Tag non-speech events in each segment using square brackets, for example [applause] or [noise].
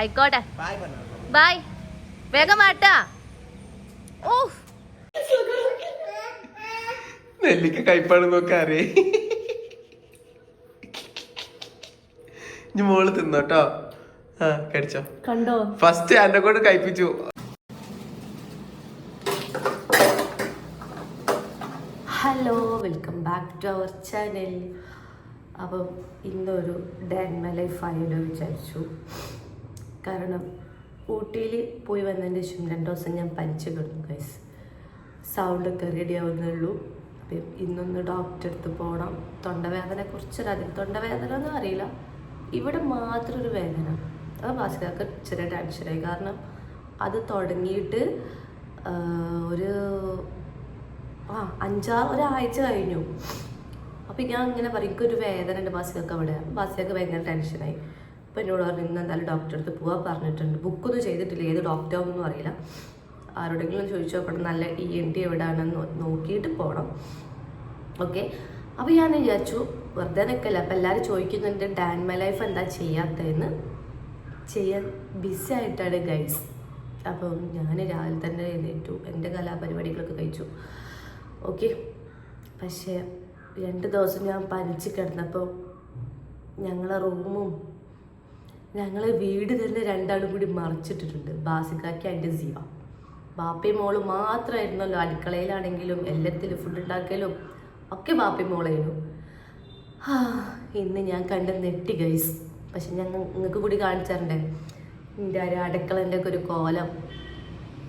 ആയിക്കോട്ടെ. ബൈ വേഗം മാട്ടാ ഓ നെല്ലിക്ക കൈപ്പാട് നോക്കാറേ. ഇനി മോൾ തിന്നോട്ടോ. ആ കടിച്ചോ. കണ്ടോ? ഫസ്റ്റ് എന്നെ കൊണ്ട് കഴിപ്പിച്ചു hello welcome back to our channel അപ്പം ഇന്നൊരു ഡാൻമ ലൈഫ് ആയാലോ വിചാരിച്ചു. കാരണം ഊട്ടിയിൽ പോയി വന്നതിന്റെ ശേഷം രണ്ടു ദിവസം ഞാൻ പനിച്ച് കിടന്നു ഗൈസ് സൗണ്ടൊക്കെ റെഡി ആവുന്നുള്ളൂ അപ്പം ഇന്നൊന്ന് ഡോക്ടറെ അടുത്ത് പോകണം തൊണ്ടവേദന കുറച്ചൊരധികം തൊണ്ടവേദന ഒന്നും അറിയില്ല. ഇവിടെ മാത്രം ഒരു വേദന. അത് ഭാസ്കർക്ക് ചെറിയ ടെൻഷനായി കാരണം അത് തുടങ്ങിയിട്ട് ഒരു ആ അഞ്ചാറ് ഒരാഴ്ച കഴിഞ്ഞു. അപ്പം ഞാൻ ഇങ്ങനെ പറയും ഒരു വേദന ഉണ്ട് ബാസികൾക്ക് അവിടെ. ബാസികൾക്ക് ഭയങ്കര ടെൻഷനായി അപ്പം എന്നോട് പറഞ്ഞു ഇന്ന് എന്തായാലും ഡോക്ടറെ അടുത്ത് പോവാൻ പറഞ്ഞിട്ടുണ്ട്. ബുക്കൊന്നും ചെയ്തിട്ടില്ല. ഏത് ഡോക്ടറാണെന്നൊന്നും അറിയില്ല. ആരോടെങ്കിലും ചോദിച്ചു നോക്കണം. നല്ല ഇ എൻ ടി എവിടെയാണെന്ന് നോക്കിയിട്ട് പോകണം ഓക്കെ അപ്പോൾ ഞാൻ വിചാരിച്ചു വെറുതെ നിൽക്കല്ല അപ്പം എല്ലാവരും ചോദിക്കുന്നുണ്ട് മൈ ലൈഫ് എന്താ ചെയ്യാത്തതെന്ന്? ചെയ്യാൻ ബിസി ആയിട്ടാണ് ഗൈസ് അപ്പം ഞാൻ രാവിലെ തന്നെ എഴുന്നേറ്റു. എന്റെ കലാപരിപാടികളൊക്കെ കഴിച്ചു. ഓക്കെ പക്ഷേ രണ്ട് ദിവസം ഞാൻ പനിച്ച് കിടന്നപ്പോൾ ഞങ്ങളെ റൂമും ഞങ്ങളെ വീട് തന്നെ രണ്ടാളും കൂടി മറിച്ചിട്ടിട്ടുണ്ട് ബാസിക്കാക്കി അതിന്റെ ജീവ ബാപ്പയും മോൾ മാത്രമായിരുന്നല്ലോ അടുക്കളയിലാണെങ്കിലും എല്ലാത്തിലും ഫുഡ് ഉണ്ടാക്കലും ഒക്കെ ബാപ്പയും മോളായിരുന്നു. ഇന്ന് ഞാൻ കണ്ട നെട്ടി ഗൈസ് പക്ഷെ ഞാൻ നിങ്ങൾക്ക് കൂടി കാണിച്ചാറുണ്ടേ. എന്റെ ഒരു അടുക്കളന്റെ ഒക്കെ ഒരു കോലം.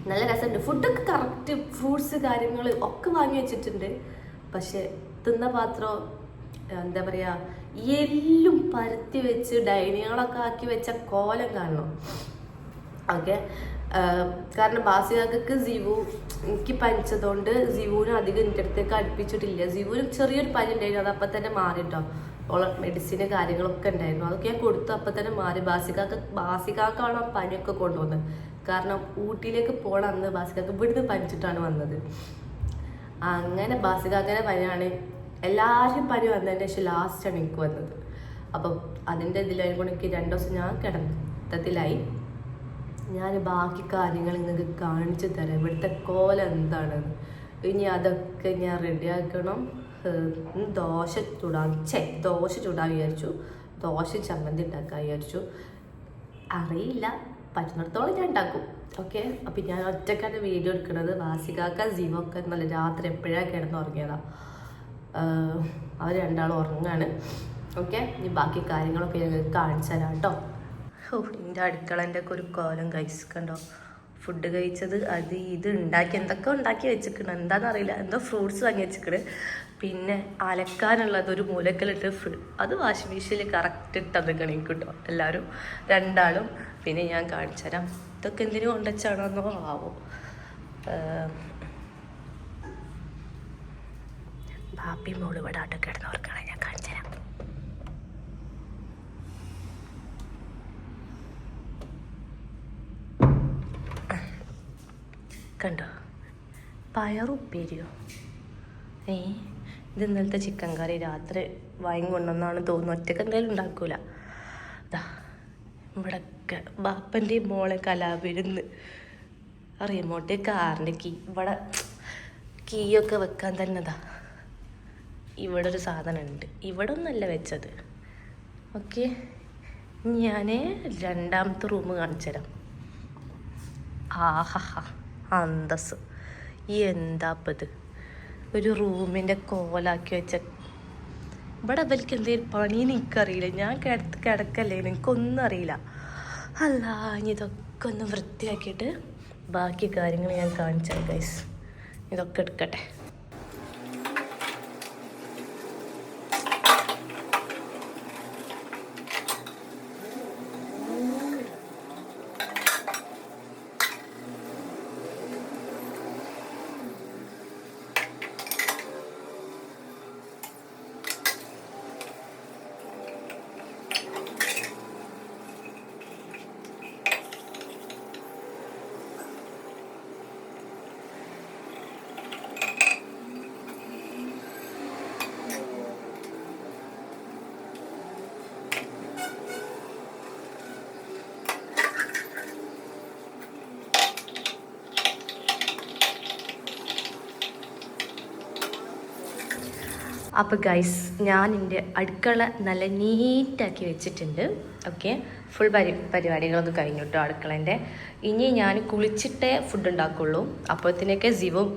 നല്ല രസമുണ്ട്. ഫുഡൊക്കെ കറക്റ്റ് ഫ്രൂട്ട്സ് കാര്യങ്ങൾ ഒക്കെ വാങ്ങി വെച്ചിട്ടുണ്ട്. പക്ഷെ തിന്ന പാത്രം എന്താ പറയുക എല്ലും പരത്തി വെച്ച് ഡൈനികളൊക്കെ ആക്കി വെച്ച കോലം കാണണം. ഓക്കെ കാരണം ബാസികാക്ക് സിവു എനിക്ക് പനിച്ചതുകൊണ്ട് സിവുവിന് അധികം എന്റെ അടുത്തേക്ക് അടുപ്പിച്ചിട്ടില്ല. സിവുവിന് ചെറിയൊരു പനി ഉണ്ടായിരുന്നു. അത് അപ്പം തന്നെ മാറിട്ടോ ഓളെ മെഡിസിന് കാര്യങ്ങളൊക്കെ ഉണ്ടായിരുന്നു. അതൊക്കെ ഞാൻ കൊടുത്തു. അപ്പം തന്നെ മാറി. ബാസികാക്ക് ബാസികാക്കാണ് ആ പനിയൊക്കെ കൊണ്ടുവന്നത്. കാരണം ഊട്ടിയിലേക്ക് പോകണം അന്ന് ബാസികാക്ക് ഇവിടുന്ന് പനിച്ചിട്ടാണ് വന്നത്. അങ്ങനെ ബാസികാക്കനെ പനിയാണ്. എല്ലാവരും പനി വന്നതിന് ശേഷം ലാസ്റ്റാണ് എനിക്ക് വന്നത്. അപ്പം അതിന്റെ ഇതിലായി കൊണ്ട് എനിക്ക് രണ്ട് ദിവസം ഞാൻ കിടത്തത്തിലായി ഞാൻ ബാക്കി കാര്യങ്ങൾ നിങ്ങൾക്ക് കാണിച്ചു തരാം. ഇവിടുത്തെ കോല എന്താണ്? ഇനി അതൊക്കെ ഞാൻ റെഡിയാക്കണം ദോശ ചൂടാൻ ചേ ദോശ ചൂടാൻ വിചാരിച്ചു. ദോശ ചമ്മന്തി ഉണ്ടാക്കാൻ വിചാരിച്ചു. അറിയില്ല. പറ്റുന്നിടത്തോളം ഞാൻ ഉണ്ടാക്കും. ഓക്കെ? അപ്പം ഞാൻ ഒറ്റക്കാണ് വീഡിയോ എടുക്കുന്നത്. വാസികാക്ക ജീവൊക്കെ നല്ല രാത്രി എപ്പോഴാണ് കിടന്ന് ഉറങ്ങിയതാണ് അവർ രണ്ടാളും ഉറങ്ങാണ്. ഓക്കെ? ഇനി ബാക്കി കാര്യങ്ങളൊക്കെ ഞങ്ങൾക്ക് കാണിച്ചു തരാം കേട്ടോ. ഓ എന്റെ അടുക്കളന്റെ ഒക്കെ ഒരു കോലം കഴിച്ചിട്ടുണ്ടോ ഫുഡ് കഴിച്ചത് അത് ഇത് ഉണ്ടാക്കി എന്തൊക്കെ ഉണ്ടാക്കി വെച്ചിക്കണം എന്താണെന്നറിയില്ല എന്തോ ഫ്രൂട്ട്സ് വാങ്ങി വെച്ചിക്കണ് പിന്നെ അലക്കാനുള്ളത് ഒരു മൂലക്കലിട്ട് ഫ്രി അത് വാഷിംഗ് മെഷീനിൽ കറക്റ്റ് ഇട്ടതൊക്കെയാണ് എനിക്ക് കേട്ടോ. എല്ലാവരും രണ്ടാളും. പിന്നെ ഞാൻ കാണിച്ചു തരാം. ഇതൊക്കെ എന്തിനു കൊണ്ടുവച്ചാണോ എന്നോ ആവോ ബാപ്പി മോൾ ഇവിടെ ആട്ടോ കിടന്നവർക്കാണ് ഞാൻ കാണിച്ചു തരാം. കണ്ടോ? പയറുപ്പേരിയോ ഏ? ഇത് ഇന്നലത്തെ ചിക്കൻ കറി. രാത്രി വൈൻ കൊണ്ടുവന്നാണ് തോന്നുന്നു. ഒറ്റയ്ക്ക് എന്തായാലും ഉണ്ടാക്കൂല. ഇതാ ഇവിടൊക്കെ ബാപ്പന്റെയും മോളെ കലാവിരുന്ന് റിമോട്ട് കാറിന്റെ കീ ഇവിടെ കീയൊക്കെ വെക്കാൻ തന്നെ ദാ. ഇവിടെ ഒരു സാധനം ഉണ്ട് ഇവിടെ ഒന്നല്ല വെച്ചത്. ഓക്കെ. ഞാൻ രണ്ടാമത്തെ റൂം കാണിച്ചു തരാം ആഹാ അന്തസ് എന്താപ്പത്? ഒരു റൂമിന്റെ കോലാക്കി വെച്ച ഇവിടെ അവർക്ക് എന്തെങ്കിലും പണി എനിക്കറിയില്ല. ഞാൻ കിടത്ത് കിടക്കല്ലേ എനിക്കൊന്നും അറിയില്ല. അല്ല ഇതൊക്കെ ഒന്ന് വൃത്തിയാക്കിയിട്ട് ബാക്കി കാര്യങ്ങൾ ഞാൻ കാണിച്ചാൽ ഗൈസ് ഇതൊക്കെ എടുക്കട്ടെ. അപ്പോൾ ഗൈസ് ഞാൻ എന്റെ അടുക്കള നല്ല നീറ്റാക്കി വെച്ചിട്ടുണ്ട്. ഓക്കെ ഫുൾ പരി പരിപാടികളൊക്കെ കഴിഞ്ഞു കേട്ടോ അടുക്കളേന്റെ. ഇനി ഞാൻ കുളിച്ചിട്ടേ ഫുഡ് ഉണ്ടാക്കുള്ളൂ. അപ്പോഴത്തേനൊക്കെ സിവും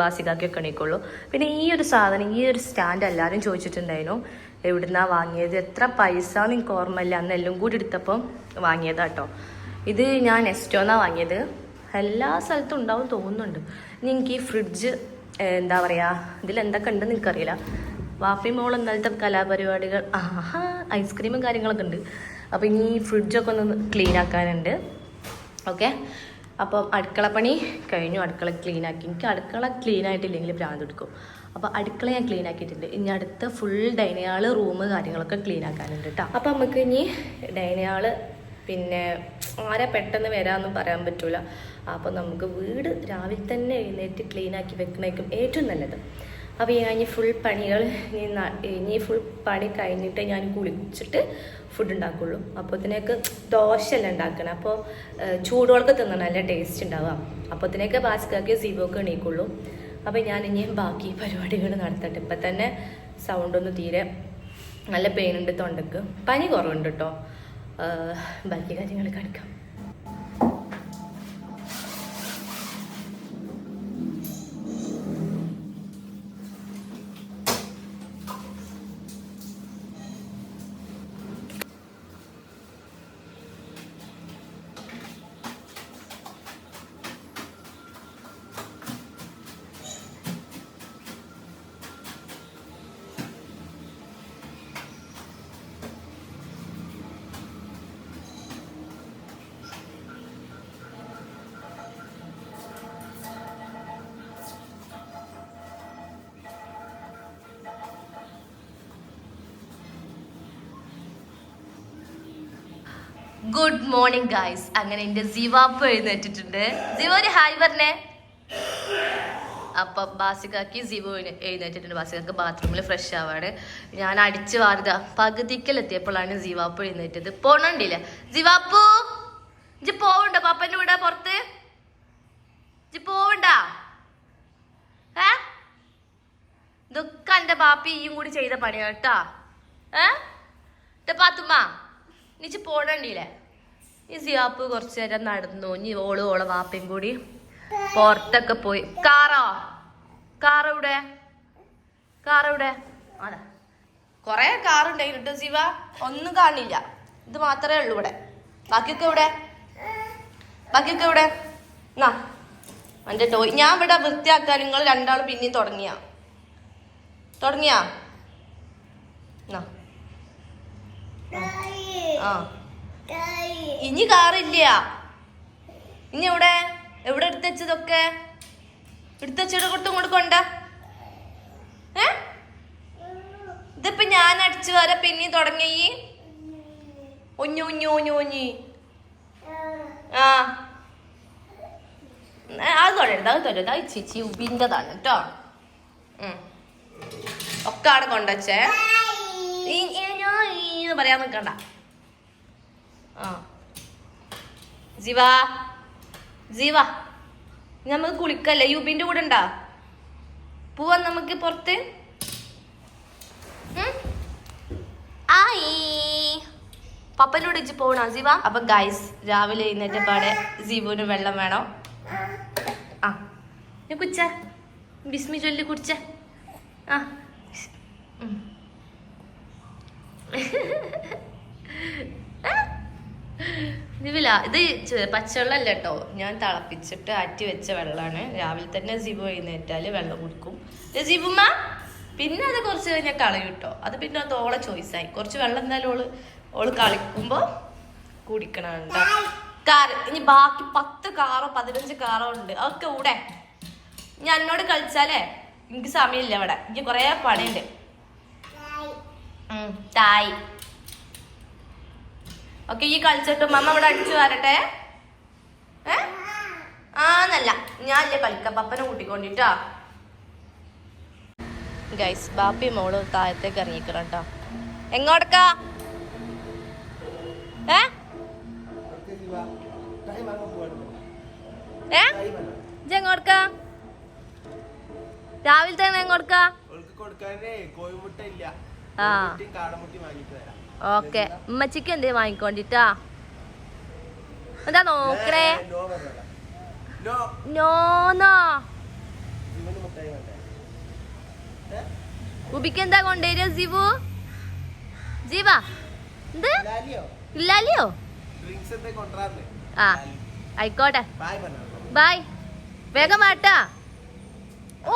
ബാസികാക്കിയൊക്കെ എണീക്കുള്ളൂ. പിന്നെ ഈ ഒരു സാധനം ഈ ഒരു സ്റ്റാൻഡ് എല്ലാവരും ചോദിച്ചിട്ടുണ്ടായിരുന്നു. എവിടുന്നാ വാങ്ങിയത്? എത്ര പൈസ നിങ്ങൾക്ക് ഓർമ്മയില്ല. അന്ന് എല്ലാം കൂടി എടുത്തപ്പം വാങ്ങിയതാട്ടോ ഇത് ഞാൻ നെസ്റ്റോന്നാണ് വാങ്ങിയത്. എല്ലാ സ്ഥലത്തും ഉണ്ടാവും തോന്നുന്നുണ്ട്. നിങ്ങൾക്ക് ഈ ഫ്രിഡ്ജ് എന്താ പറയുക ഇതിൽ എന്തൊക്കെ ഉണ്ടെന്ന് എനിക്കറിയില്ല. വാഫി മോൾ ഇന്നലത്തെ കലാപരിപാടികൾ. ആഹാ ഐസ്ക്രീമും കാര്യങ്ങളൊക്കെ ഉണ്ട്. അപ്പോൾ ഇനി ഫ്രിഡ്ജൊക്കെ ഒന്ന് ക്ലീൻ ആക്കാനുണ്ട്. ഓക്കെ? അപ്പം അടുക്കളപ്പണി കഴിഞ്ഞു. അടുക്കള ക്ലീൻ ആക്കി. എനിക്ക് അടുക്കള ക്ലീൻ ആയിട്ടില്ലെങ്കിൽ ഭ്രാന്ത് എടുക്കും അപ്പോൾ അടുക്കള ഞാൻ ക്ലീൻ ആക്കിയിട്ടുണ്ട്. ഇനി അടുത്ത ഫുൾ ഡൈനിങ് ഹാൾ റൂം കാര്യങ്ങളൊക്കെ ക്ലീൻ ആക്കാനുണ്ട് കേട്ടോ അപ്പോൾ നമുക്ക് ഇനി ഡൈനിങ് ഹാൾ പിന്നെ ആരെ പെട്ടെന്ന് വരാമെന്നും പറയാൻ പറ്റൂല. അപ്പോൾ നമുക്ക് വീട് രാവിലെ തന്നെ എഴുന്നേറ്റ് ക്ലീൻ ആക്കി വെക്കണേക്കും ഏറ്റവും നല്ലത്. അപ്പോൾ ഞാൻ ഫുൾ പണികൾ ഇനി ഫുൾ പണി കഴിഞ്ഞിട്ട് ഞാൻ കുളിച്ചിട്ട് ഫുഡ് ഉണ്ടാക്കുള്ളൂ. അപ്പോഴത്തേക്ക് ദോശയല്ല ഉണ്ടാക്കണം. അപ്പോൾ ചൂടുവെള്ളം തിന്നണം. നല്ല ടേസ്റ്റ് ഉണ്ടാവുക. അപ്പോഴത്തേക്ക് ബാസ്കാക്കി സീബൊക്കെ എണീക്കുള്ളൂ. അപ്പോൾ ഞാൻ ഇനി ബാക്കി പരിപാടികൾ നടത്തട്ടെ. ഇപ്പം തന്നെ സൗണ്ടൊന്നും തീരെ നല്ല പെയിൻ ഉണ്ട് തൊണ്ടക്ക്. പനി കുറവുണ്ട് കേട്ടോ ബാക്കി കാര്യങ്ങൾ കാണിക്കാം. ഗുഡ് മോർണിംഗ് ഗായ്സ് അങ്ങനെ എന്റെ സിവാപ്പ് എഴുന്നേറ്റിട്ടുണ്ട്. സിവ ഒരു ഹായ് പറഞ്ഞേ. അപ്പൊ ബാസിക്കാക്കി എഴുന്ന- എഴുന്നേറ്റിട്ടുണ്ട്. ബാസിക്കാക്ക് ബാത്റൂമിൽ ഫ്രഷ് ആവാണ്. ഞാൻ അടിച്ചു വാരുക പകുതിക്കലെത്തിയപ്പോഴാണ് സിവാപ്പ് എഴുന്നേറ്റത്. പോണണ്ടില്ല? സിവാപ്പു ഇജ് പോവണ്ട? പാപ്പന്റെ വീടാ പുറത്ത്? ഇജ് പോവണ്ട? ഏ? ഇതൊക്കെ എന്റെ ബാപ്പി ഈയും കൂടി ചെയ്ത പണിയാട്ടാ ഏ? പാത്തുമ്മ നീച്ച് പോടണ്ടില്ലേ ഈ സിയാപ്പ് കുറച്ചു നേരം നടന്നു. ഇനി ഓൾ ഓളെ വാപ്പയും കൂടി പുറത്തൊക്കെ പോയി. കാറോ? കാറവിടെ കാറവിടെ അതെ കൊറേ കാറുണ്ടായിട്ട് ശിവ ഒന്നും കാണില്ല. ഇത് മാത്രമേ ഉള്ളൂ ഇവിടെ. ബാക്കിയൊക്കെ ഇവിടെ ബാക്കിയൊക്കെ ഇവിടെ എന്നാ എന്റെ ടോയ് ഞാൻ ഇവിടെ വൃത്തിയാക്കാൻ നിങ്ങൾ രണ്ടാൾ പിന്നെയും തുടങ്ങിയ. തുടങ്ങിയാ? ആ. ഇനി കാറില്ല ഇനി എവിടെ എവിടെ എടുത്തച്ചതൊക്കെ എടുത്തച്ചയുടെ കൊടുത്തും കൊടുക്കണ്ട ഏ ഇതിപ്പോ ഞാൻ അടിച്ചു വരെ പിന്നെ തുടങ്ങി ഒഞ്ഞു ഒഞ്ഞു ഒഞ്ഞു ഒഞ്ഞി ആ അത് തൊടരുത് അത് തൊടരുത് അത് ചേച്ചി ഉബിന്റെതാണ് കേട്ടോ. ഒക്കെ അവിടെ കൊണ്ടുവച്ചേ പറയാൻ നിൽക്കണ്ട ആ ജീവ ജീവ. നമുക്ക് കുളിക്കല്ലേ? യുബിന്റെ കൂടെ ഉണ്ടാ? പോവാ നമുക്ക് പുറത്ത്. പപ്പനോട് ഇജ്ജ് പോണോ ജീവ? അപ്പൊ ഗൈസ് രാവിലെ എഴുന്നേറ്റ പാടെ ജീവുവിന് വെള്ളം വേണം. ആ. കുച്ച ബിസ്മി ചൊല്ലി കുടിച്ച. ആ. ഇതില്ല ഇത് പച്ചവെള്ളം പച്ചവെള്ളമല്ല കേട്ടോ ഞാൻ തിളപ്പിച്ചിട്ട് ആറ്റി വെച്ച വെള്ളമാണ്. രാവിലെ തന്നെ സിബു എഴുന്നേറ്റാൽ വെള്ളം കുടിക്കും. ഇത് സിബുമ്മ പിന്നെ അത് കുറച്ച് കഴിഞ്ഞാൽ കളയും കേട്ടോ അത് പിന്നെ അത് ഓളെ ചോയ്സായി കുറച്ച് വെള്ളം എന്തായാലും ഓൾ ഓൾ കളിക്കുമ്പോ കുടിക്കണം കാറ് കാർ ഇനി ബാക്കി പത്ത് കാറോ പതിനഞ്ച് കാറോ ഉണ്ട്. അതൊക്കെ ഇവിടെ ഞാൻ എന്നോട് കളിച്ചാലേ എനിക്ക് സമയമില്ല ഇവിടെ. എനിക്ക് കുറേ പണിയുണ്ട്. തായ്. ഓക്കെ ഈ കളിച്ചിട്ട് മമ്മ ഇവിടെ അടിച്ചു വരട്ടെ. ഏ? ആന്നല്ല ഞാനില്ലേ കളിക്ക പപ്പനെ കൂട്ടിക്കൊണ്ടിട്ടാ. ഗൈസ് ബാപ്പി മോൾ താഴത്തേക്ക് ഇറങ്ങിക്കണം കേട്ടോ എങ്ങോട്ടക്കാ? ഏ? ഏ? രാവിലെ തന്നെ എങ്ങോട്ടക്കാ? ആ. ഓക്കെ. ഉമ്മച്ചിക്ക് എന്തേ വാങ്ങിക്കോണ്ടിട്ടാ? എന്താ നോക്കണേ? നോന്നോ? ഉബിക്ക് എന്താ കൊണ്ടുവരിക ജീവു? ജീവ എന്ത്? ഇല്ലാലിയോ? ആ ആയിക്കോട്ടെ. ബായ് വേഗം വാട്ടാ. ഓ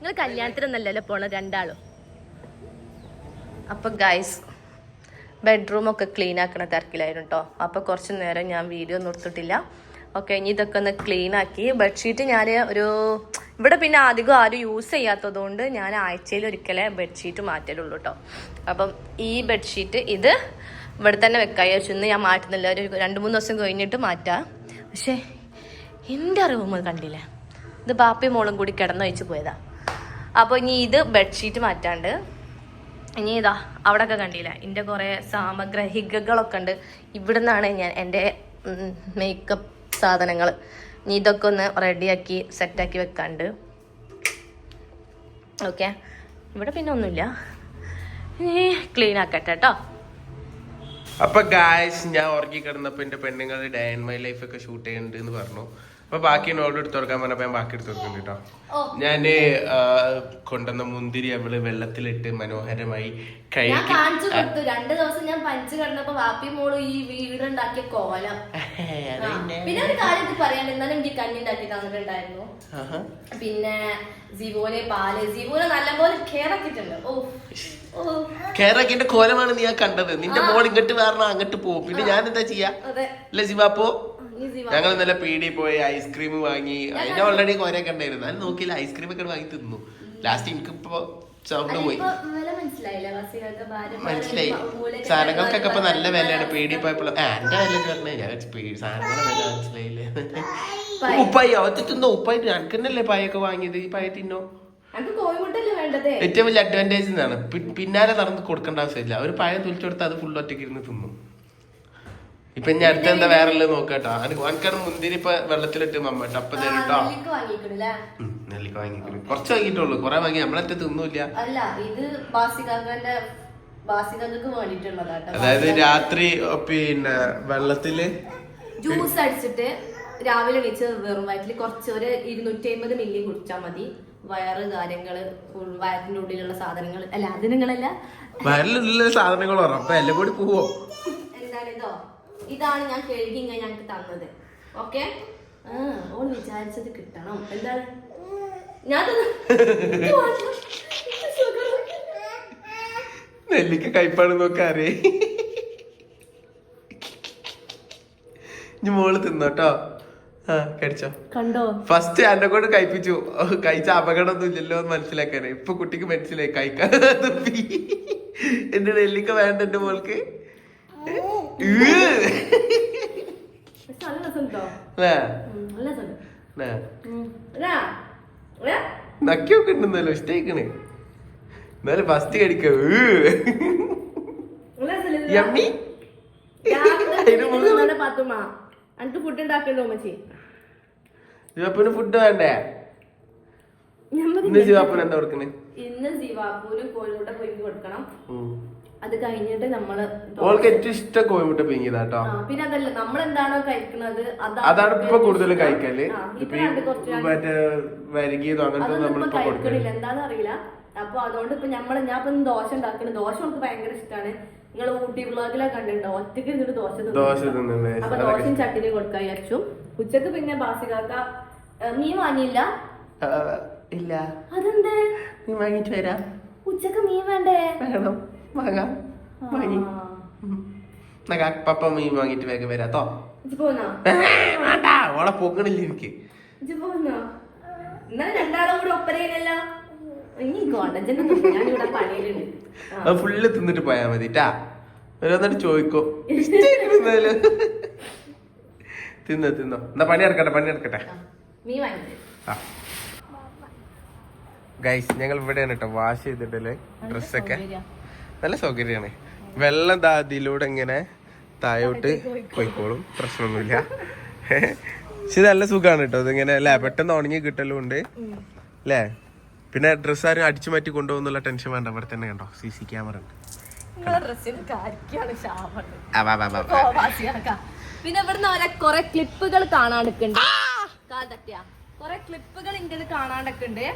നിങ്ങൾ കല്യാണത്തിനൊന്നല്ലല്ലോ പോണ രണ്ടാളും. അപ്പൊ ഗൈസ് ബെഡ്റൂമൊക്കെ ക്ലീൻ ആക്കണ തിരക്കിലായിരുന്നു കേട്ടോ അപ്പോൾ കുറച്ച് നേരം ഞാൻ വീഡിയോ ഒന്നും എടുത്തിട്ടില്ല. ഓക്കെ ഇനി ഇതൊക്കെ ഒന്ന് ക്ലീൻ ആക്കി. ബെഡ്ഷീറ്റ് ഞാൻ ഒരു ഇവിടെ പിന്നെ അധികം ആരും യൂസ് ചെയ്യാത്തതുകൊണ്ട് ഞാൻ ആഴ്ചയിൽ ഒരിക്കലേ ബെഡ്ഷീറ്റ് മാറ്റലുള്ളൂ കേട്ടോ അപ്പം ഈ ബെഡ്ഷീറ്റ് ഇത് ഇവിടെ തന്നെ വെക്കാം. വിചാരിച്ചു ഇന്ന് ഞാൻ മാറ്റുന്നില്ല. ഒരു രണ്ട് മൂന്ന് ദിവസം കഴിഞ്ഞിട്ട് മാറ്റാം. പക്ഷേ എന്റെ അറിവ് കണ്ടില്ലേ? ഇത് ബാപ്പയും മോളും കൂടി കിടന്നു വെച്ച് പോയതാണ് അപ്പോൾ ഇനി ഇത് ബെഡ്ഷീറ്റ് മാറ്റാണ്ട് ഇനി ഇതാ അവിടെയൊക്കെ കണ്ടില്ല? എന്റെ കുറേ സാമഗ്രഹികകളൊക്കെ ഉണ്ട് ഇവിടെ നിന്നാണ് ഞാൻ എന്റെ മേക്കപ്പ് സാധനങ്ങൾ ഇനി ഇതൊക്കെ ഒന്ന് റെഡിയാക്കി സെറ്റാക്കി വെക്കാണ്ട്. ഓക്കെ ഇവിടെ പിന്നെ ഒന്നുമില്ല. ഇനി ക്ലീൻ ആക്കട്ടെ കേട്ടോ അപ്പൊ ഗായ്സ് ഞാൻ ഉറങ്ങി കിടന്നപ്പോ എന്റെ പെണ്ണുങ്ങൾ ഡേ ആൻഡ് മൈ ലൈഫ് ഒക്കെ ഷൂട്ട് ചെയ്യുന്നുണ്ട് എന്ന് പറഞ്ഞു. അപ്പൊ ബാക്കി നോട് എടുത്ത് കൊടുക്കാൻ പറഞ്ഞപ്പോ ഞാൻ ബാക്കി എടുത്ത് കൊടുക്കുന്നുണ്ട് കേട്ടോ ഞാൻ കൊണ്ടുവന്ന മുന്തിരി അവൾ വെള്ളത്തിലിട്ട് മനോഹരമായി ഞാൻ കഴുകി കാണിച്ചു കൊടുത്തു. രണ്ട് ദിവസം ഞാൻ പനിച്ചു കിടന്നപ്പോ വാപ്പി മോളും ഈ വീടുണ്ടാക്കിയ കോലം. [laughs] ആ, പിന്നെ. ഒരു കാര്യം എനിക്ക് പറയാണ്ട് ഇന്നലെ എനിക്ക് കഞ്ഞി ഉണ്ടാക്കി തന്നിട്ടുണ്ടായിരുന്നു. ആഹാ. പിന്നെ ജീവോലെ പാൽ. ജീവോലെ നല്ലപോലെ കെയർ ഓ. ഓ. കോലമാണ് നീ ആ കണ്ടത്. നിന്റെ മോൾ ഇങ്ങോട്ട് വരണം അങ്ങോട്ട് പോകും പിന്നെ ഞാൻ എന്താ ചെയ്യാ? അതെ. അല്ലേ ശിവാപ്പോ ഞങ്ങൾ ഇന്നലെ പീടി പോയി ഐസ്ക്രീം വാങ്ങി. അതിന്റെ ഓൾറെഡി കോരൊക്കെ ഉണ്ടായിരുന്നു. അത് നോക്കിയില്ല ഐസ്ക്രീം ഒക്കെ വാങ്ങി തിന്നു. ലാസ്റ്റ് എനിക്കിപ്പോ ചവിട്ട് പോയി മനസ്സിലായി. സാധനങ്ങൾക്കൊക്കെ ഇപ്പൊ നല്ല വിലയാണ്. പീടി പോയപ്പോൾ എന്റെ വില പറഞ്ഞേ ഞാൻ വില മനസ്സിലായില്ലേ? ഉപ്പായി അവത്ത് തിന്നോ? ഉപ്പായി എനിക്കെന്നല്ലേ പായൊക്കെ വാങ്ങിയത്? ഈ പായ തിന്നോ? ഏറ്റവും വലിയ അഡ്വാന്റേജ് എന്നാണ് പിന്നാലെ നടന്ന് കൊടുക്കേണ്ട ആവശ്യമില്ല. ഒരു പായം തുലിച്ചെടുത്ത് കൊടുത്താൽ അത് ഫുൾ ഒറ്റയ്ക്ക് ഇരുന്ന് തിന്നും. ഇപ്പൊ ഇനി അടുത്ത എന്താ വേറെ ഉള്ളത് നോക്കാട്ടോ എനിക്കാണ് മുന്തിരി ഇപ്പൊ വെള്ളത്തിലിട്ട് മമ്മട്ടോ അപ്പൊ തരട്ടോ നെല്ലിക്ക വാങ്ങിക്കണു കുറച്ച് വാങ്ങിയിട്ടുള്ളൂ. കുറെ വാങ്ങി. നമ്മളെറ്റ തിന്നൂല്ല. അല്ല ഇത് അതായത് രാത്രി പിന്നെ വെള്ളത്തിൽ ജ്യൂസ് അടിച്ചിട്ട് രാവിലെ എണീച്ച് വെറും വയറ്റിൽ കുറച്ച് ഒരു ഇരുന്നൂറ്റി അമ്പത് മില്ലി കുടിച്ചാൽ മതി. വയറ് കാര്യങ്ങൾ വയറിന്റെ ഉള്ളിലുള്ള സാധനങ്ങൾ അല്ല അതിനങ്ങളല്ല വയറിലുള്ള സാധനങ്ങൾ എല്ലാം കൂടി പോവോ? എന്താണ് ഇതോ? ഇതാണ് ഞാൻ കഴുകി ഇങ്ങനെ ഞങ്ങൾക്ക് തന്നത്. ഓക്കെ ഓൾ വിചാരിച്ചത് കിട്ടണം. എന്താണ്? ഞാൻ. [laughs] നെല്ലിക്ക കൈപ്പാട് നോക്കാറേ. ഇനി മോൾ തിന്നോട്ടോ. ആ കടിച്ചോ. കണ്ടോ? ഫസ്റ്റ് എന്നെ കൊണ്ട് കഴിപ്പിച്ചു കഴിച്ച കഴിച്ച അപകടമൊന്നും ഇല്ലല്ലോ എന്ന് മനസ്സിലാക്കാനേ ഇപ്പൊ കുട്ടിക്ക് മനസ്സിലായി. കഴിക്കാൻ എന്റെ നെല്ലിക്ക വേണ്ട എന്റെ മോൾക്ക്? നല്ല രസമുണ്ടോ ല്ലേ? ഉം, നല്ല രസമുണ്ട്. നക്കിയൊക്കെ ഉണ്ടെന്നല്ലോ ഇഷ്ടേക്കണ് എന്നാലും ഫസ്റ്റ് പാത്തുമ്മ അനക്ക് ഫുഡ് വേണ്ടേ? ഇന്ന് ശിവപ്പന് എന്താ കൊടുക്കണേ? ഇന്ന് സിവാപ്പൂര് കോഴിമുട്ട പൊയ്ക്ക് കൊടുക്കണം. അത് കഴിഞ്ഞിട്ട് നമ്മൾ ഓൾക്ക് ഏറ്റവും ഇഷ്ടം കോഴിമുട്ട പിങ്ങിയതാട്ടോ. പിന്നെ അതല്ല നമ്മൾ എന്താണോ കഴിക്കുന്നത് അതാണ് ഇപ്പൊ കൂടുതൽ കഴിക്കൽ. മറ്റേ വരകിയതോ അങ്ങനത്തെ അതൊന്നും ഇപ്പൊ നമ്മളിപ്പോ കൊടുക്കൽ അറിയില്ല. അപ്പൊ അതുകൊണ്ട് ഇപ്പൊ നമ്മൾ ഞാൻ ഇപ്പൊ ദോശ ഉണ്ടാക്കുന്നത് ദോശ നമുക്ക് ഭയങ്കര ഇഷ്ടമാണ് നിങ്ങൾ ഊട്ടി വ്ളോഗിലൊക്കെ കണ്ടിട്ടുണ്ടോ? ഒറ്റയ്ക്ക് ഇരുന്നിട്ട് ദോശ. ദോശ അപ്പൊ ദോശയും ചട്ടിനി കൊടുക്കാൻ വിചാരിച്ചു. ഉച്ചയ്ക്ക് പിന്നെ ബാസികാക്ക നീ മീൻ വാങ്ങിയില്ല? ഇല്ല. അതെന്തേ? നീ വാങ്ങിട്ട് വരാം. ഉച്ചയ്ക്ക് മീൻ വേണ്ടേ? വേണം. വാങ്ങാം വാങ്ങി. എന്നാ പപ്പ മീൻ വാങ്ങിട്ട് വേഗം വരാത്തോ വേണ്ട ഓളെ പൊങ്ങണില്ല എനിക്ക്. ഫുള്ള് തിന്നിട്ട് പോയാ മതി ട്ടാ. ഓരോന്നിട്ട് ചോദിക്കോ. തിന്നോ തിന്നോ. എന്നാ പണി എടുക്കട്ടെ പണി വാങ്ങിച്ചു ഗൈസ് ഞങ്ങൾ ഇവിടെയാണ് കേട്ടോ വാഷ് ചെയ്തിട്ടല്ലേ? ഡ്രസ്സൊക്കെ. നല്ല സൗകര്യമാണ്. വെള്ളം ദാതിയിലൂടെ ഇങ്ങനെ തായോട്ട് പോയിക്കോളും. പ്രശ്നമൊന്നുമില്ല. പക്ഷെ നല്ല സുഖമാണ് കേട്ടോ ഇതിങ്ങനെ അല്ലേ? പെട്ടെന്ന് ഉണങ്ങി കിട്ടലും ഉണ്ട് അല്ലേ? പിന്നെ ഡ്രസ്സ് ആരും അടിച്ചു മാറ്റി കൊണ്ടുപോകുന്നുള്ള ടെൻഷൻ വേണ്ട. ഇവിടെ തന്നെ കണ്ടോ? സി സി ക്യാമറ ഉണ്ട്. പിന്നെ ഇവിടുന്ന് അവരെ കൊറേ ക്ലിപ്പുകൾ കാണാണ്ടിട്ടുണ്ട് കാതട്ടിയ കൊറേ ക്ലിപ്പുകൾ ഇന്ത്യയിൽ കാണാണ്ടൊക്കെയുണ്ട്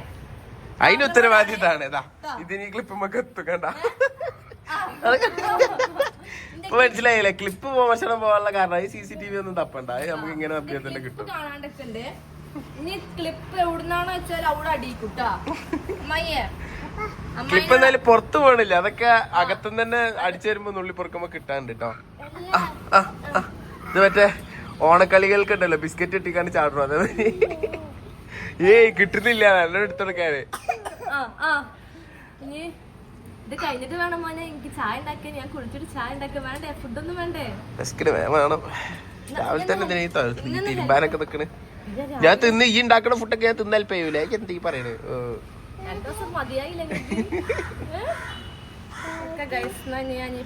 അതിന് ഉത്തരവാദിത്താണ്. ഇതാ ഇതിന് ക്ലിപ്പ് നമുക്ക് എത്തുക്കണ്ട ഇപ്പൊ മനസ്സിലായില്ലേ? ക്ലിപ്പ് മോശം പോകാനുള്ള കാരണം സി സി ടി വി ഒന്നും തപ്പണ്ട. അത് നമുക്ക് ഇങ്ങനെ അഭ്യർത്ഥന തന്നെ കിട്ടും. ഇനി ക്ലിപ്പ് വെച്ചാൽ അവിടെ അമ്മയെ ക്ലിപ്പ് എന്തായാലും പുറത്തു പോണില്ല. അതൊക്കെ അകത്തും തന്നെ അടിച്ചു വരുമ്പോ നുള്ളി പൊറുക്കുമ്പോ കിട്ടാണ്ട് കേട്ടോ ഇത് മറ്റേ ഓണക്കളികൾക്ക് ഉണ്ടല്ലോ ബിസ്ക്കറ്റ് ഇട്ടിക്കാണ്ട് ചാടുന്നു അതെ ഏയ് കിട്ടുന്നില്ല. നല്ല എടുത്തെടുക്കാന് ആ ആ. ഇനി ഇത് കഴിഞ്ഞിട്ട് വേണം മോനെ. എനിക്ക് ചായ ഉണ്ടാക്കിയ ഞാൻ കുളിച്ചിട്ട് ചായ ഉണ്ടാക്കിയ വേണ്ടേ? ഫുഡൊന്നും വേണ്ടേ? ബിസ്ക്കറ്റ് വേണം. രാവിലെ തന്നെ ഈ ത- തിരുമ്പാനൊക്കെ നിക്കണ്. ഞാൻ തിന്ന് ഈ ഉണ്ടാക്കണ ഫുഡൊക്കെ ഞാൻ തിന്നാൽ പെയ്യൂല. എനിക്ക് എന്താ ഈ പറയണേ? ഞാൻ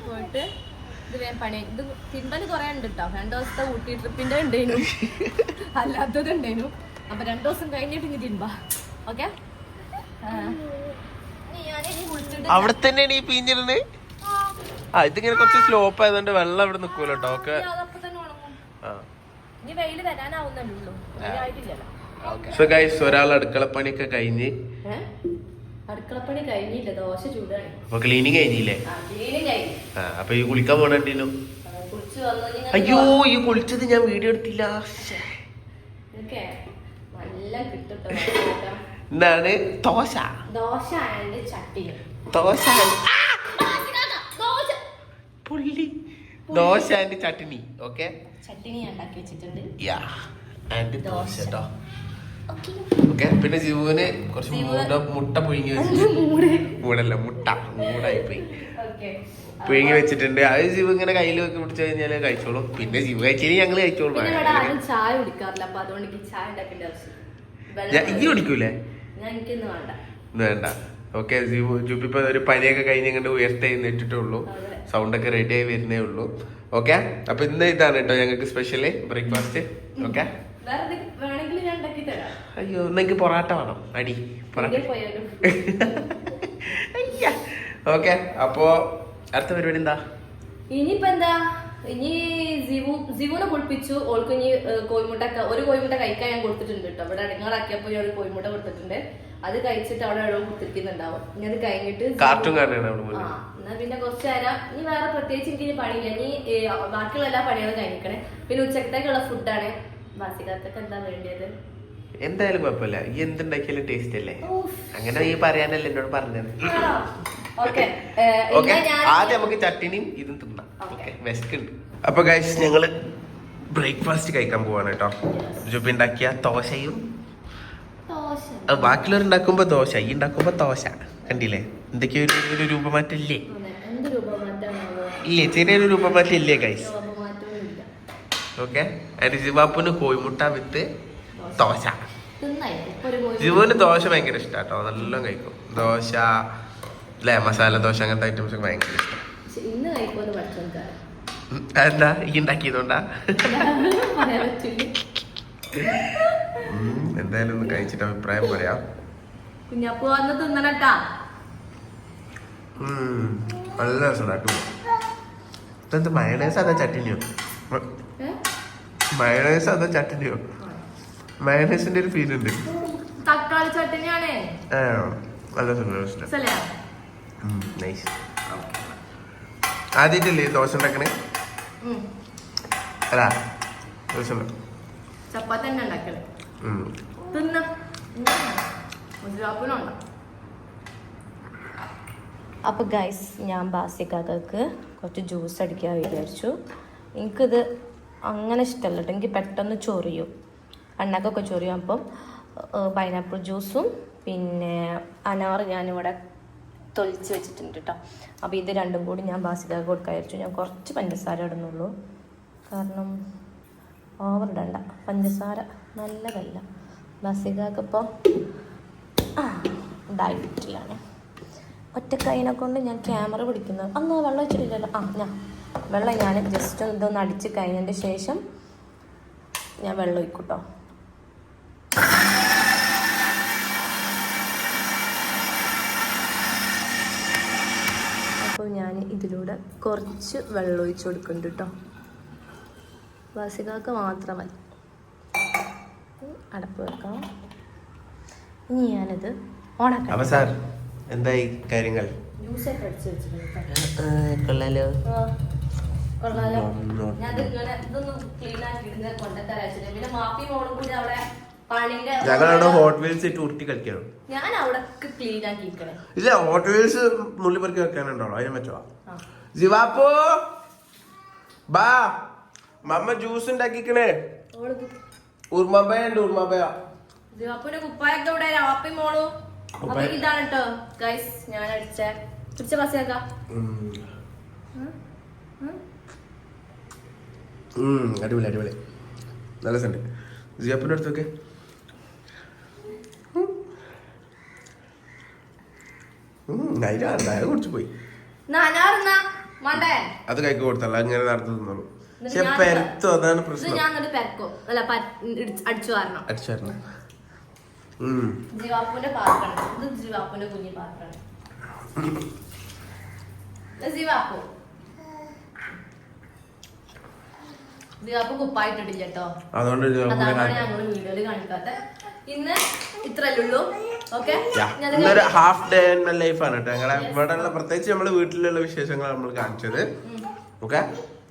പോയിട്ട് ഇത് വേഗം പണി ഇത് തിരുമ്പൽ കുറെ ഉണ്ട് കേട്ടോ രണ്ടു ദിവസത്തെ ഊട്ടി ട്രിപ്പിന്റെ ഉണ്ടേനു. അല്ലാത്തത് ഉണ്ടേനു. അപ്പൊ രണ്ടു ദിവസം കഴിഞ്ഞിട്ട് തിന്നാ ഓക്കെ അവിടെ തന്നെയാണ് ഈ പീഞ്ഞിരുന്ന്? ആ ഇതിങ്ങനെ കുറച്ച് സ്ലോപ്പ് ആയതുകൊണ്ട് വെള്ളം ഇവിടെ നിക്കൂല കേട്ടോ വെയിലായിട്ടില്ലല്ലോ. സോ ഗൈസ് ഒരാൾ അടുക്കളപ്പണിയൊക്കെ കഴിഞ്ഞ്? അടുക്കളപ്പണി കഴിഞ്ഞില്ല ദോശ ചൂടാണ് അപ്പൊ ക്ലീനിങ് കഴിഞ്ഞില്ലേ? അപ്പൊ ഈ കുളിക്കാൻ പോണു അയ്യോ ഈ കുളിച്ചത് ഞാൻ വീഡിയോ എടുത്തില്ല. ഇതൊക്കെ നല്ല എന്താണ്? ദോശ. ദോശ ആൻഡ് ചട്ടിനി ദോശ ദോശ പുള്ളി. ദോശ ആൻഡ് ചട്നി ഓക്കെ ചട്ടിനി ഉണ്ടാക്കി വെച്ചിട്ടുണ്ട്. യാ ആൻഡ് ദോശ കേട്ടോ ഓക്കെ. പിന്നെ ജീവന് കുറച്ച് മുട്ട മുട്ട പുഴുങ്ങി വെച്ചു മൂടല്ല മുട്ട. മൂടായി പോയി പുഴുങ്ങി വെച്ചിട്ടുണ്ട്. അത് ജീവ് ഇങ്ങനെ കയ്യിൽ വെക്കി പിടിച്ചു കഴിഞ്ഞാൽ കഴിച്ചോളും. പിന്നെ ജീവ് കഴിച്ചാൽ ഞങ്ങൾ കഴിച്ചോളും. ചായ കുടിക്കാറില്ല. അപ്പൊ അതുകൊണ്ട് ചായ ഉണ്ടാക്കേണ്ട ആവശ്യം ഞാൻ ഇജ്ജ് കുടിക്കൂലേ? വേണ്ട. ഓക്കെ ജൂബി ഇപ്പൊ ഒരു പനിയൊക്കെ കഴിഞ്ഞ് ഇങ്ങനെ ഉയർത്തി എഴുന്നേറ്റിട്ടേ ഉള്ളൂ. സൗണ്ട് ഒക്കെ റെഡി ആയി വരുന്നേ ഉള്ളൂ. ഓക്കെ? അപ്പൊ ഇന്ന് ഇതാണ് കേട്ടോ ഞങ്ങൾക്ക് സ്പെഷ്യൽ ബ്രേക്ക്ഫാസ്റ്റ് ഓക്കെ? അയ്യോ എനിക്ക് പൊറാട്ട വേണം. അടി പൊറാട്ട. [laughs] ഓക്കെ അപ്പോ അടുത്ത പരിപാടി എന്താ? ഇനിയിപ്പോ എന്താ? ഇനി ജിവു ജിവുനെ കുളിപ്പിച്ചു ഓൾക്ക് ഇനി കോഴിമുട്ട ഒരു കോഴിമുട്ട കഴിക്കാൻ ഞാൻ കൊടുത്തിട്ടുണ്ട് കേട്ടോ. ഇവിടെ അടങ്ങാറാക്കിയപ്പോ ഞാൻ ഒരു കോഴിമുട്ട കൊടുത്തിട്ടുണ്ട്. അത് കഴിച്ചിട്ട് അവിടെ എവിടെ കുത്തിരിക്കുന്നുണ്ടാവും. ഇനി അത് കഴിഞ്ഞിട്ട് കാർട്ടൂൺ എന്നാ പിന്നെ കുറച്ച് നേരം ഇനി വേറെ പ്രത്യേകിച്ച് എനിക്ക് ഇനി പണിയില്ല. ഇനി ബാക്കിയുള്ള എല്ലാ പണികളും കഴിക്കണേ പിന്നെ ഉച്ചക്കത്തേക്കുള്ള ഫുഡാണ്. ബാസികാർക്കൊക്കെ എന്താ വേണ്ടിയത്? എന്തായാലും കുഴപ്പമില്ല. ഈ എന്തുണ്ടാക്കിയാലും ടേസ്റ്റ് അല്ലേ? അങ്ങനെ ഈ പറയാനല്ലേ എന്നോട് പറഞ്ഞത്. ഓക്കെ. ആദ്യം നമുക്ക് ചട്ടിനിയും ഇതും തിന്നാം. ഓക്കെ. വിശക്കുണ്ട് അപ്പൊ ഗൈസ് ഞങ്ങൾ ബ്രേക്ക്ഫാസ്റ്റ് കഴിക്കാൻ പോവാണ് കേട്ടോ. ജുബി ഉണ്ടാക്കിയ ദോശയും ബാക്കിയുള്ളവർ ഉണ്ടാക്കുമ്പോ ദോശ ഈ ഉണ്ടാക്കുമ്പോ ദോശ. കണ്ടില്ലേ? എന്തൊക്കെയോ ഒരു രൂപമാറ്റം ഇല്ലേ ഇല്ലേ ചെറിയൊരു രൂപമാറ്റം ഇല്ലേ ഗൈസ് ഓക്കെ. ജിവാപ്പുന് കോഴിമുട്ട വിത്ത് ദോശ. ജിവുവിന് ദോശ ഭയങ്കര ഇഷ്ടാട്ടോ നല്ലോണം കഴിക്കും. ദോശ അല്ലേ? മസാല ദോശ അങ്ങനത്തെ ഐറ്റംസ് ഒക്കെ ഭയങ്കര ഇഷ്ടം. എന്താ ഈ ഉണ്ടാക്കിയതുകൊണ്ടാ? എന്തായാലും ഒന്ന് കഴിച്ചിട്ട് അഭിപ്രായം പറയാം. കുഞ്ഞപ്പൂ വന്ന് തിന്നണട്ടാ. നല്ല രസമുണ്ടാക്കും ഇതെന്താ മയണേസ് അതാ ചട്ടിനിയോ? മയണേസ് അതാ ചട്ടിനിയോ? മയണേസിന്റെ ഒരു ഫീൽ ഉണ്ട്. തക്കാളി ചട്ടിനിയാണേ. നല്ല സന്തോഷം നൈസ് ആദ്യമായിട്ടല്ലേ ദോശ ഉണ്ടാക്കണേ? അല്ല ദോശ അപ്പൊ ചപ്പാത്തി തന്നെ ഉണ്ടാക്കൽ. ഉം. തിന്ന. മുസ്ലാപ്പിനുണ്ടോ അപ്പോൾ ഗൈസ് ഞാൻ ബാസിക്കാക്കൾക്ക് കുറച്ച് ജ്യൂസ് അടിക്കാൻ വിചാരിച്ചു. എനിക്കിത് അങ്ങനെ ഇഷ്ടമല്ല കേട്ടോ എനിക്ക് പെട്ടെന്ന് ചൊറിയും. അണ്ണക്കൊക്കെ ചൊറിയും. അപ്പം പൈനാപ്പിൾ ജ്യൂസും പിന്നെ അനാർ ഞാനിവിടെ തൊളിച്ച് വെച്ചിട്ടുണ്ട് കേട്ടോ അപ്പോൾ ഇത് രണ്ടും കൂടി ഞാൻ ബാസിതാക്ക് കൊടുക്കാതിരിച്ചു ഞാൻ കുറച്ച് പഞ്ചസാര ഇടുന്നുള്ളൂ. കാരണം ഓവർ ഇടണ്ട. പഞ്ചസാര നല്ലതല്ല. ബാസിക്കാക്ക് ഇപ്പോൾ ഡയറ്റിലാണ് ഒറ്റക്കൈനെ കൊണ്ട് ഞാൻ ക്യാമറ പിടിക്കുന്നത് അന്ന് വെള്ളം വെച്ചിട്ടില്ലല്ലോ ആ ഞാൻ വെള്ളം ഞാൻ ജസ്റ്റ് ഒന്ന് ഇതൊന്ന് അടിച്ച് കഴിഞ്ഞതിന്റെ ശേഷം ഞാൻ വെള്ളം ഒഴിക്കൂട്ടോ ഇതിലൂടെ കുറച്ച് വെള്ളം ഒഴിച്ച് കൊടുക്കുന്നുണ്ട് കേട്ടോ വാസികാക്ക് മാത്രം മതി. അടപ്പ് വെക്കാം. ഇനി ഞാനത് ഓണാക്കാം. എന്തായി കാര്യങ്ങൾ? കൊള്ളാലോ. കൊള്ളാലോ. ഞാൻ ഇതൊന്നും ക്ലീൻ ആക്കിയിട്ട് കൊണ്ടുത്തരാച്ചില്ല പിന്നെ മാപ്പി മോളും കൂടി അവിടെ ഞങ്ങളവിടെ ഹോട്ട് വീൽസ് ഇട്ട് ഉരുട്ടി കളിക്കണം. ഞാൻ അവിടെ ക്ലീൻ ആക്കി ഇല്ല ഹോട്ട് വീൽസ് നുള്ളിപ്പറക്കി വെക്കാനുണ്ടോ? അതിനെ പറ്റുമോ. ജിവാപ്പോ ബാ. മമ്മ ജ്യൂസ് ഉണ്ടാക്കിക്കണേ. ഓൾ ഉർമബയ ജിവാപ്പുവിന്റെ കുപ്പായൊക്കെ ഇവിടെ രാപ്പി മോളു. അപ്പൊ. ഇതാണ് കേട്ടോ ഗൈസ് ഞാൻ അടിച്ച. പിടിച്ച പസിയാക്കാം അടിപൊളി അടിപൊളി. നല്ല സെന്റ് ജിയാപ്പിന്റെ അടുത്തൊക്കെ അതിനാ കുടിച്ചു പോയി. നാനാറുന്നാ അത് കൈക്ക് കൊടുത്തല്ല അങ്ങനെ തിന്നോളൂ എന്നിട്ട് പക്ഷെ പെരത്തു അതാണ് പ്രശ്നം. ഞാൻ എന്നിട്ട് പെരക്കോ. അല്ല അടിച്ചു വാരണം. അടിച്ചായിരുന്നു ഉം. ജിവാപ്പുന്റെ പാത്രം. ഇത് ജിവാപ്പുന്റെ കുഞ്ഞി പാത്രം. ജീവാപ്പു. കുപ്പായിട്ടിട്ടില്ല കേട്ടോ. അതുകൊണ്ട് ഞങ്ങൾ വീഡിയോയിൽ കാണിക്കാത്ത ഇന്ന് ഇത്രല്ലേ ഉള്ളൂ ഓക്കെ Yeah. ഇന്നൊരു half day in my life ആണ് കേട്ടോ. ഞങ്ങളെ ഇവിടെ ഉള്ള പ്രത്യേകിച്ച് നമ്മുടെ വീട്ടിലുള്ള വിശേഷങ്ങൾ നമ്മൾ കാണിച്ചത്. ഓക്കെ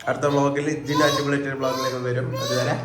അടുത്ത ബ്ലോഗിൽ ജിൻ അടിപൊളി ബ്ലോഗിലേക്ക് വരും. അതുവരെ